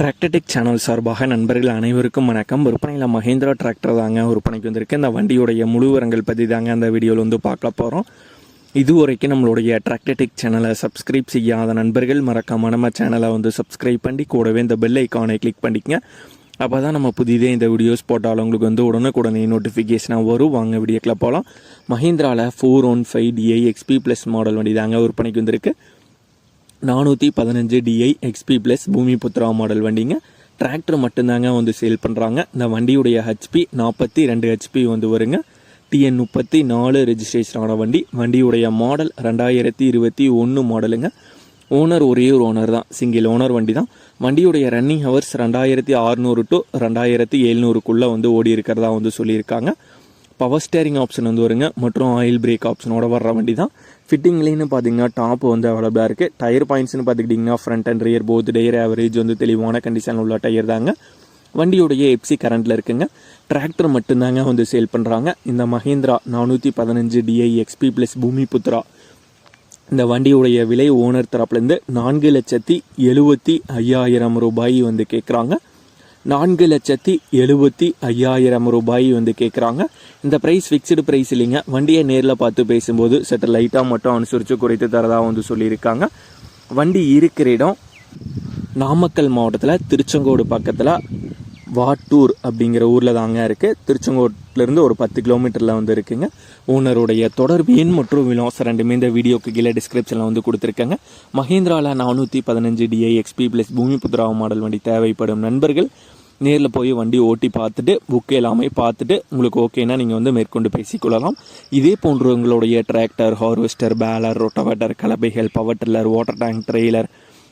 Tractor Tech channel சார்பாக நண்பர்கள் அனைவருக்கும் வணக்கம். விற்பனையில் மஹேந்திரா டிராக்டர் தாங்க விற்பனைக்கு வந்திருக்கு. இந்த வண்டியுடைய முழுவரங்கள் பற்றி தாங்க அந்த வீடியோவில் வந்து பார்க்க போகிறோம் இதுவரைக்கும் நம்மளுடைய டிராக்டர்டெக் சேனலை சப்ஸ்கிரைப் செய்யாத நண்பர்கள் மறக்காம நம்ம சேனலை வந்து சப்ஸ்கிரைப் பண்ணி கூடவே இந்த பெல் ஐக்கானை கிளிக் பண்ணிக்கங்க. அப்போ தான் நம்ம புதிதே இந்த வீடியோஸ் போட்டாலும் உங்களுக்கு வந்து உடனுக்குடனே நோட்டிஃபிகேஷனாக வரும். வாங்க வீடியோக்கில் போகலாம் மஹிந்திராவில் four one five DI XP plus model வண்டி தாங்க விற்பனைக்கு வந்திருக்கு. நானூற்றி பதினஞ்சு டிஐ எக்ஸ்பி ப்ளஸ் பூமி புத்ரா மாடல் வண்டிங்க. டிராக்டர் மட்டும்தாங்க வந்து சேல் பண்ணுறாங்க இந்த வண்டியுடைய ஹெச்பி நாற்பத்தி ரெண்டு ஹெச்பி வந்து வருங்க. டிஎன் முப்பத்தி நாலு ரெஜிஸ்ட்ரேஷன் ஆன வண்டி. வண்டியுடைய மாடல் ரெண்டாயிரத்தி இருபத்தி ஒன்று மாடலுங்க ஓனர் ஒரே ஒரு ஓனர் தான். சிங்கிள் ஓனர் வண்டி தான் வண்டியுடைய ரன்னிங் ஹவர்ஸ் ரெண்டாயிரத்தி ஆறுநூறு டு ரெண்டாயிரத்தி எழுநூறுக்குள்ளே வந்து ஓடி இருக்கிறதா வந்து சொல்லியிருக்காங்க. பவர் ஸ்டேரிங் ஆப்ஷன் வந்து வருங்க. மற்றும் ஆயில் பிரேக் ஆப்ஷனோட வர்ற வண்டி தான் ஃபிட்டிங்லேன்னு பார்த்தீங்கன்னா டாப் வந்து அவைலபிளாக இருக்குது டயர் பாயிண்ட்ஸ்னு பார்த்துக்கிட்டிங்கன்னா front and rear both tyre average வந்து தெளிவான கண்டிஷன் உள்ள டயர் தாங்க. வண்டியுடைய எப்சி கரண்ட்டில் இருக்குங்க. டிராக்டர் மட்டும்தாங்க வந்து சேல் பண்ணுறாங்க இந்த மஹேந்திரா நானூற்றி பதினஞ்சு டிஐ எக்ஸ்பி ப்ளஸ் பூமி புத்ரா இந்த வண்டியுடைய விலை ஓனர் தரப்புலேருந்து நான்கு லட்சத்தி எழுபத்தி ஐயாயிரம் ரூபாய் வந்து கேட்குறாங்க நான்கு லட்சத்தி எழுபத்தி ஐயாயிரம் ரூபாய் வந்து கேட்குறாங்க இந்த ப்ரைஸ் ஃபிக்ஸ்டு ப்ரைஸ் இல்லைங்க. வண்டியை நேரில் பார்த்து பேசும்போது சற்று லைட்டாக மட்டும் அனுசரித்து குறைத்து தரதாக வந்து சொல்லியிருக்காங்க. வண்டி இருக்கிற இடம் நாமக்கல் மாவட்டத்தில் திருச்செங்கோடு பக்கத்தில் வாட்டூர் அப்படிங்கிற ஊரில் தாங்க இருக்குது திருச்செங்கோட்டிலேருந்து ஒரு பத்து கிலோமீட்டரில் வந்து இருக்குங்க. ஓனருடைய தொடர்பு எண் மற்றும் விலாசம் ரெண்டுமே இந்த வீடியோக்கு கீழே டிஸ்கிரிப்ஷனில் வந்து கொடுத்துருக்காங்க. மஹேந்திராவில் நானூற்றி பதினஞ்சு DI XP plus Bhoomiputra model வண்டி தேவைப்படும் நண்பர்கள் நேரில் போய் வண்டி ஓட்டி பார்த்துட்டு புக் எல்லாமே பார்த்துட்டு உங்களுக்கு ஓகேனா நீங்கள் வந்து மேற்கொண்டு பேசிக்கொள்ளலாம். இதே போன்று உங்களுடைய tractor harvester baler rotavator கலபைகள் power tiller water tank trailer